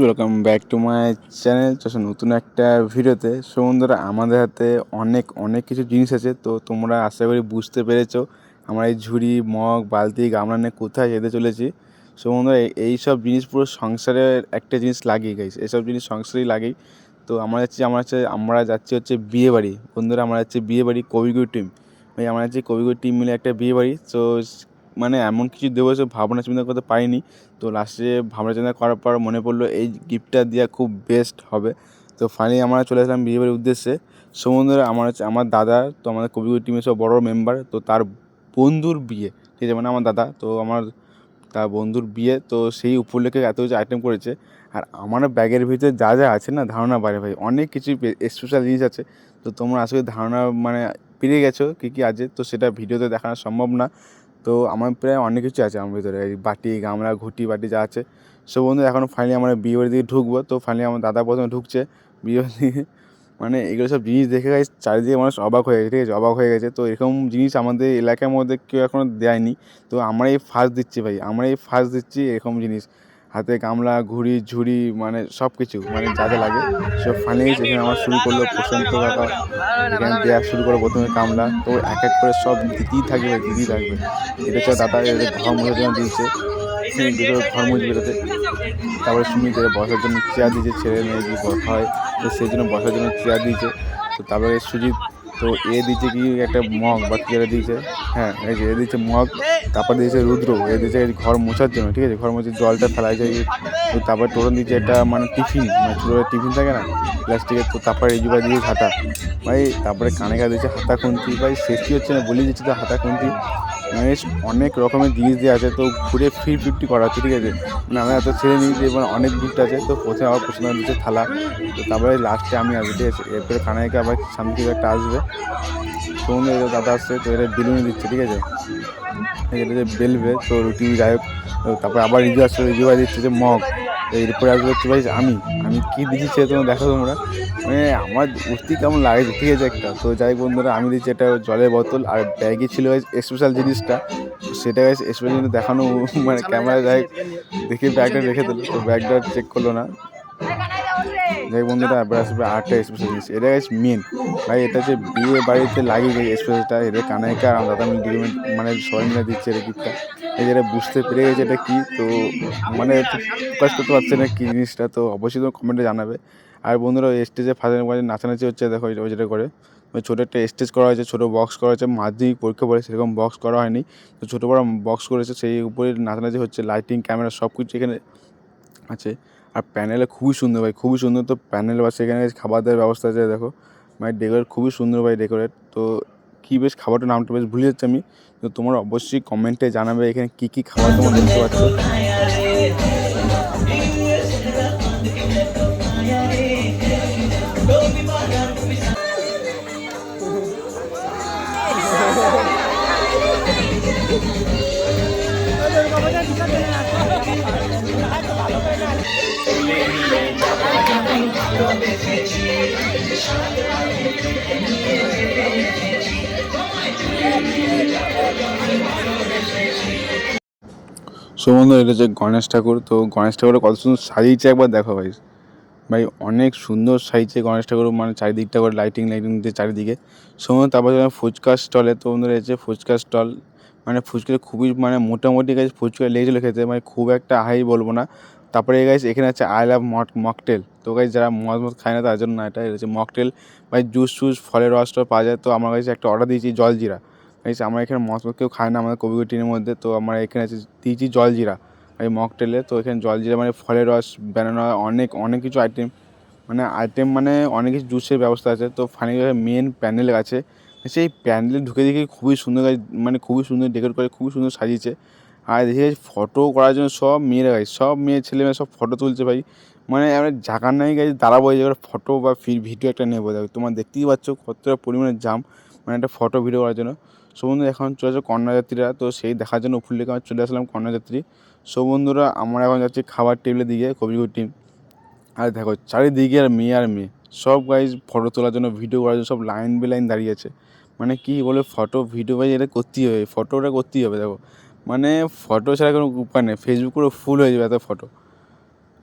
Welcome back to my channel তো নতুন একটা ভিডিওতে বন্ধুরা, আমাদের হাতে অনেক অনেক কিছু জিনিস আছে। তো তোমরা আশা করি বুঝতে পেরেছ আমরা এই ঝুড়ি, মগ, বালতি, গামলা নিয়ে কোথায় যেতে চলেছি। বন্ধুরা এই- সব জিনিস পুরো সংসারের একটা জিনিস লাগেই গাইজ এইসব জিনিস সংসারেই লাগেই। তো আমরা যাচ্ছি, আমরা হচ্ছে, আমরা যাচ্ছি হচ্ছে বিয়ে বাড়ি। বন্ধুরা, আমরা যাচ্ছি বিয়ে বাড়ি কবিগুর টিম ওই আমরা যাচ্ছি কবিগুর টিম মিলে একটা বিয়ে বাড়ি। তো মানে এমন কিছু দেবো সে ভাবনা চিন্তা করতে পারিনি। তো লাস্টে ভাবনা চিন্তা করার পর মনে পড়ল এই গিফটটা দেওয়া খুব বেস্ট হবে। তো ফাইনালি আমরা চলে আসলাম বিয়ে বাড়ির উদ্দেশ্যে সমুদ্রে আমার হচ্ছে আমার দাদা, তো আমাদের কবিগুর টিমের সব বড় মেম্বার তো তার বন্ধুর বিয়ে, ঠিক আছে? মানে আমার দাদা, তো আমার তার বন্ধুর বিয়ে, তো সেই উপলক্ষে এত কিছু আইটেম করেছে। আর আমার ব্যাগের ভিতরে যা যা আছে না, ধারণা বাইরে ভাই, অনেক কিছু স্পেশাল জিনিস আছে। তো তোমরা আসলে ধারণা মানে পেরে গেছো কী কী আছে, তো সেটা ভিডিওতে দেখানো সম্ভব না। তো আমার প্রায় অনেক কিছু আছে আমার ভিতরে। এই বাটি, গামলা, ঘুটি, বাটি যা আছে। সব বন্ধু এখন ফাইনালি আমরা বিয়ে বাড়ি দিকে ঢুকবো। তো ফাইনালি আমার দাদা প্রথমে ঢুকছে বিয়ে দিকে। মানে এগুলো সব জিনিস দেখে গেছে চারিদিকে মানুষ অবাক হয়ে গেছে, ঠিক আছে? অবাক হয়ে গেছে। তো এরকম জিনিস আমাদের এলাকার মধ্যে কেউ এখনও দেয়নি। তো আমরা এই ফার্স্ট দিচ্ছি ভাই, আমরা এই ফার্স্ট দিচ্ছি এরকম জিনিস। হাতে গামলা, ঘুড়ি, ঝুড়ি মানে সব কিছু মানে যা যা লাগে, সব ফাইনালি এখানে আমার শুরু করল প্রশান্ত কাকা। এখানে দেওয়া শুরু করো প্রথমে কামলা তো এক এক করে সব দিতেই থাকবে দিতেই থাকবে। এটা হচ্ছে দাদা ঘর মোছার জন্য দিয়েছে ঘর মুছ বেরোতে তারপরে সুমিত বসার জন্য চেয়ার দিয়েছে, ছেলে মেয়ে যে বসা হয় তো সেই জন্য বসার জন্য চেয়ার দিয়েছে। তো তারপরে সুজিত তো এ দিচ্ছে কি একটা মগ, বা কি দিয়েছে? হ্যাঁ এই যে এ দিচ্ছে মগ, তারপর দিয়েছে রুদ্র, এ দিচ্ছে ঘর মোছার জন্য, ঠিক আছে? ঘর মোছার জলটা ফেলা যায় তারপর তোরণ দিচ্ছে একটা মানে টিফিন মানে ছোটো টিফিন থাকে না, প্লাস্টিকের, তো তারপরে এই যুগে দিয়েছে হাতা, ভাই তারপরে কানে কানে দিয়েছে হাতা খুন্তি, ভাই শেষই হচ্ছে না বলি দিচ্ছে তো হাতা খুন্তি মানে অনেক রকমের জিনিস দিয়ে আছে, তো ঘুরে ফির ফিফটি করা হচ্ছে, ঠিক আছে? মানে আমরা এত ছেড়ে যে মানে অনেক গিফট আছে, তো প্রথমে আবার প্রশ্ন দিচ্ছে থালা। তো তারপরে লাস্টে আমি আসব, ঠিক আছে? এরপরে কানাইকে আবার সামনে থেকে একটা আসবে। সৌন্দর্য দাদা আসছে, তো এটা বেলুনি দিচ্ছে, ঠিক আছে? এটা যে বেলবে, তো রুটি যাই হোক তারপরে আবার রিজু আসছে, রিজু দিচ্ছে যে মগ। এরপরে আসবে হচ্ছে ভাই আমি। আমি কী দিচ্ছি তোমরা দেখো তোমরা। মানে আমার উঠতে কেমন লাগে ঠিক আছে একটা। তো যাই বন্ধুরা, আমি দিচ্ছি একটা জলের বোতল আর ব্যাগে ছিল স্পেশাল জিনিসটা। সেটা স্পেশাল জিনিস দেখানো মানে ক্যামেরা যাই দেখে ব্যাগটা রেখে দিল, তো ব্যাগটা চেক করল না। যাই বন্ধুরা, এবার আসবে আটটা স্পেশাল জিনিস। এটা গাছ মেন ভাই, এটা হচ্ছে বিয়ে বাড়িতে লাগিয়ে গেছে স্পেশালটা এটা কানাইকা আর দাদা মিলে মানে সবাই মিলে দিচ্ছে এটা গিফটটা এই যেটা বুঝতে পেরে গেছে এটা কী, তো মানে প্রকাশ করতে পারছে না কী জিনিসটা, তো অবশ্যই তো কমেন্টে জানাবে। আর বন্ধুরা স্টেজে ফাঁসানোর পরে নাচানাচি হচ্ছে, দেখো ওই যেটা করে। ওই ছোটো একটা স্টেজ করা হয়েছে, ছোটো বক্স করা হয়েছে, মাধ্যমিক পরীক্ষা পরে সেরকম বক্স করা হয়নি। তো ছোটো বড় বক্স করেছে, সেই উপরে নাচানাচি হচ্ছে লাইটিং ক্যামেরা সব কিছু এখানে আছে। আর প্যানেলে খুবই সুন্দর ভাই, খুবই সুন্দর তো প্যানেল বা সেখানে খাবার দাবার ব্যবস্থা আছে, দেখো। মানে ডেকোরেট খুবই সুন্দর ভাই ডেকোরেট তো কী বেশ খাবারটার নামটা বেশ ভুলে যাচ্ছি আমি। তো তোমরা অবশ্যই কমেন্টে জানাবে এখানে কী কী খাবার তোমরা দেখতে পাচ্ছ। সো বন্ধু এটা হচ্ছে গণেশ ঠাকুর, তো গণেশ ঠাকুরের কত সুন্দর সাজিয়েছে একবার দেখো ভাই। ভাই, অনেক সুন্দর সাজিয়েছে গণেশ ঠাকুর মানে চারিদিকটা করে লাইটিং লাইটিং দিয়ে চারিদিকে। সময় তারপর যখন ফুচকা স্টলে তো বন্ধুরা এসেছে ফুচকা স্টল মানে ফুচকা খুবই মানে মোটামুটি গাছ ফুচকা লেগেছিলো খেতে মানে খুব একটা হাই বলব না। তারপরে গাইস এখানে আছে আই লাভ মট মকটেল তো গাইস যারা মদ মদ খায় না তার জন্য এটা হচ্ছে মকটেল ভাই জুস টুস ফলের রস টস পাওয়া যায়, তো আমার কাছে একটা অর্ডার দিয়েছি জলজিরা। গাইস আমরা এখানে মদ মদ কেউ খায় না আমাদের কবিগুর টিনের মধ্যে, তো আমরা এখানে আছে দিয়েছি জলজিরা। এই মকটেলে তো এখানে জলজিরা মানে ফলের রস হয় অনেক অনেক কিছু আইটেম মানে আইটেম মানে অনেক কিছু জুসের ব্যবস্থা আছে। তো ফাইনালি মেন প্যান্ডেল আছে। সেই প্যান্ডেলে ঢুকে দেখি খুবই সুন্দর গাছ মানে খুবই সুন্দর ডেকোরেট করে, খুবই সুন্দর সাজিয়েছে। আর দেখি ফটো করার জন্য সব মেয়েরা গাছ, সব মেয়ে ছেলে মেয়ে সব ফটো তুলছে ভাই। মানে আমরা জায়গা নাই গাইজ দাঁড়াবো জায়গায় ফটো বা ভিডিও একটা নেব। তোমরা দেখতেই পাচ্ছ কতটা পরিমাণে জাম মানে একটা ফটো ভিডিও করার জন্য। সো বন্ধু এখন চলে যাচ্ছে কন্যাযাত্রীরা তো সেই দেখার জন্য উপর লেগে আমরা চলে আসলাম কন্যাযাত্রী সো বন্ধুরা আমরা এখন যাচ্ছি খাবার টেবিলের দিকে, কবিগুর টিম আর দেখো, চারিদিকে আর মেয়ে আর মেয়ে। সব গাইজ ফটো তোলার জন্য ভিডিও করার জন্য সব লাইন বে লাইন দাঁড়িয়ে আছে। মানে কি বলে ফটো ভিডিও ভাই, এটা করতেই হবে। ফটোটা করতেই হবে, দেখো। মানে ফটো ছাড়া কোনো উপায় নেই। ফেসবুক পুরো ফুল হয়ে যাবে এত ফটো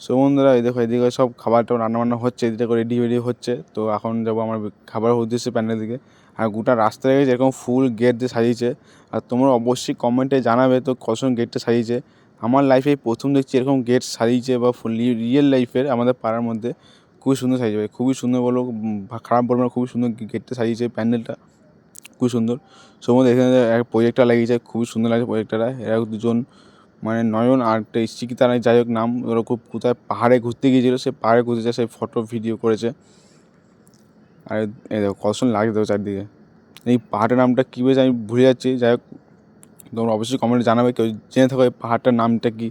সো বন্ধুরা দেখো, এদিকে সব খাবারটা রান্না বান্না হচ্ছে, এদিকে রেডি রেডি হচ্ছে। তো এখন যাব আমার খাবার উদ্দেশ্যে প্যান্ডেল দিকে। আর গোটা রাস্তা গেছে এরকম ফুল গেট দিয়ে সাজিয়েছে। আর তোমরা অবশ্যই কমেন্টে জানাবে তো কখন গেটটা সাজিয়েছে। আমার লাইফে প্রথম দেখছি এরকম গেট সাজিয়েছে বা ফুল রিয়েল লাইফের আমাদের পাড়ার মধ্যে। খুবই সুন্দর সাজিয়েছে খুবই সুন্দর বলো খারাপ বলব না, খুবই সুন্দর গেটটা সাজিয়েছে প্যান্ডেলটা খুবই সুন্দর। সময় এখানে এক প্রজেক্টটা লাগিয়েছে, খুবই সুন্দর লাগছে প্রজেক্টটা এরা দুজন মানে নয়ন আর একটা নাই যাই হোক নাম, ওরা খুব কোথায় পাহাড়ে ঘুরতে গিয়েছিল, সে পাহাড়ে ঘুরতে যায়, সে ফটো ভিডিও করেছে। আর, এই দেখো, কত সুন্দর লাগছে চারদিকে। এই পাহাড়ের নামটা কী বেশ আমি ভুলে যাচ্ছি, যাই হোক, তোমরা অবশ্যই কমেন্টে জানাবে, কেউ জেনে থাকো এই পাহাড়টার নামটা কী।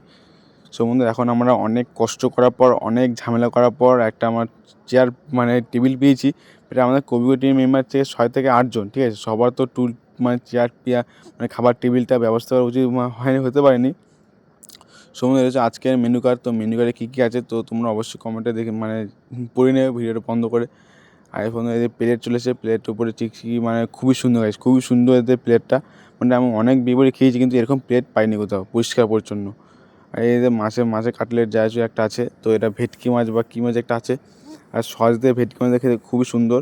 সম্বন্ধে এখন আমরা অনেক কষ্ট করার পর, অনেক ঝামেলা করার পর, একটা আমার চেয়ার মানে টেবিল পেয়েছি। এটা আমাদের কবিগুরু টিম মেম্বার থেকে ছয় থেকে আটজন ঠিক আছে? সবার তো টুল মানে চেয়ার পিয়া মানে খাবার টেবিলটা ব্যবস্থা করা উচিত হয়নি, হতে পারেনি। সময় রয়েছে আজকের মেনু কার্ড তো মেনু কার্ডে কী কী আছে, তো তোমরা অবশ্যই কমেন্টে দেখে মানে পড়ে নেবে ভিডিওটা বন্ধ করে। এখন এদের প্লেট চলেছে প্লেটের উপরে চিকচিকি মানে খুবই সুন্দর গাছ খুবই সুন্দর এদের প্লেটটা মানে আমি অনেক বিয়ে খেয়েছি কিন্তু এরকম প্লেট পাইনি কোথাও, পরিষ্কার পরিচ্ছন্ন। আর এদের মাছের মাছে কাটলেট যা কিছু একটা আছে, তো এটা ভেটকি মাছ বা কী মাছ একটা আছে। আর সস দিয়ে ভেটকি মাছ খেতে খুবই সুন্দর।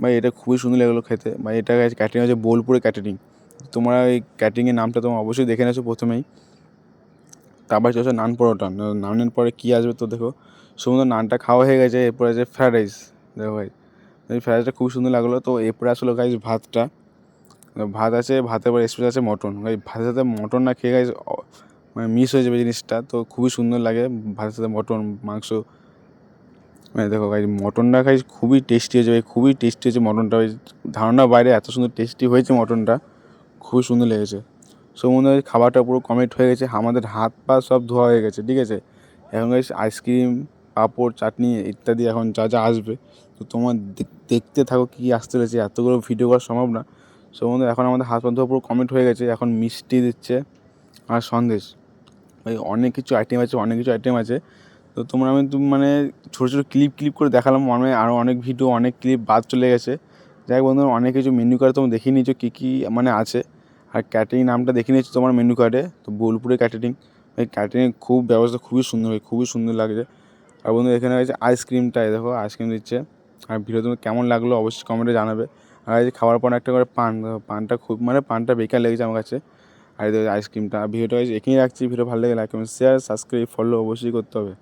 বা এটা খুবই সুন্দর লাগল খেতে। বা এটা ক্যাটারিং আছে বোলপুরে ক্যাটারিং তোমরা এই ক্যাটারিংয়ের নামটা তোমরা অবশ্যই দেখে নেছো প্রথমেই। তারপর চলছে নান পরোটা। নানের পরে কী আসবে তো দেখো। সমুদ্র নানটা খাওয়া হয়ে গেছে, এরপরে আছে ফ্রায়েড রাইস দেখো ভাই। এই ফ্রায়েড রাইসটা খুব সুন্দর লাগল। তো এরপরে আসলো গাইজ ভাতটা। ভাত আছে, ভাতের পর স্পেশাল আছে মটন গাই ভাতের সাথে মটন না খেয়ে গাইজ মানে মিস হয়ে যাবে জিনিসটা। তো খুবই সুন্দর লাগে ভাতের সাথে মটন মাংস। মানে দেখো গাইজ মটনটা খাই খুবই টেস্টি হয়েছে ভাই, খুবই টেস্টি হয়েছে মটনটা ওই ধারণার বাইরে এত সুন্দর টেস্টি হয়েছে মটনটা খুবই সুন্দর লেগেছে। সো মনে হয় খাবারটা পুরো কমপ্লিট হয়ে গেছে। আমাদের হাত পা সব ধোয়া হয়ে গেছে, ঠিক আছে? এখন আইসক্রিম পাঁপড়, চাটনি ইত্যাদি এখন যা যা আসবে। তো তোমার দেখতে থাকো কী আসতে রয়েছে এতগুলো ভিডিও করা সম্ভব না। সো বন্ধু, এখন আমাদের হাত পা পুরো কমেন্ট হয়ে গেছে, এখন মিষ্টি দিচ্ছে আর সন্দেশ। ভাই, অনেক কিছু আইটেম আছে, অনেক কিছু আইটেম আছে। তো তোমরা আমি মানে ছোটো ছোটো ক্লিপ ক্লিপ করে দেখালাম মানে আরও অনেক ভিডিও অনেক ক্লিপ বাদ চলে গেছে। যাই বন্ধু, অনেক কিছু মেনু কার্ডে তোমরা দেখিয়ে নিয়েছো, কী কী মানে আছে। আর ক্যাটারিং নামটা দেখে নিয়েছো তোমার মেনু কার্ডে তো বোলপুরে ক্যাটারিং এই ক্যাটারিং খুব ব্যবস্থা খুবই সুন্দর খুবই সুন্দর লাগছে। আর বন্ধু, এখানে আছে আইসক্রিমটাই দেখো আইসক্রিম দিচ্ছে। আর ভিডিও তোমার কেমন লাগল অবশ্যই কমেন্টে জানাবে। আর এই খাওয়ার পর একটা করে পান, পানটা খুব মানে পানটা বেকার লেগেছে আমার কাছে। আর এই আইসক্রিমটা ভিডিওটা এখানেই রাখছি। ভিডিও ভালো লাগে like comment share subscribe follow অবশ্যই করতে হবে।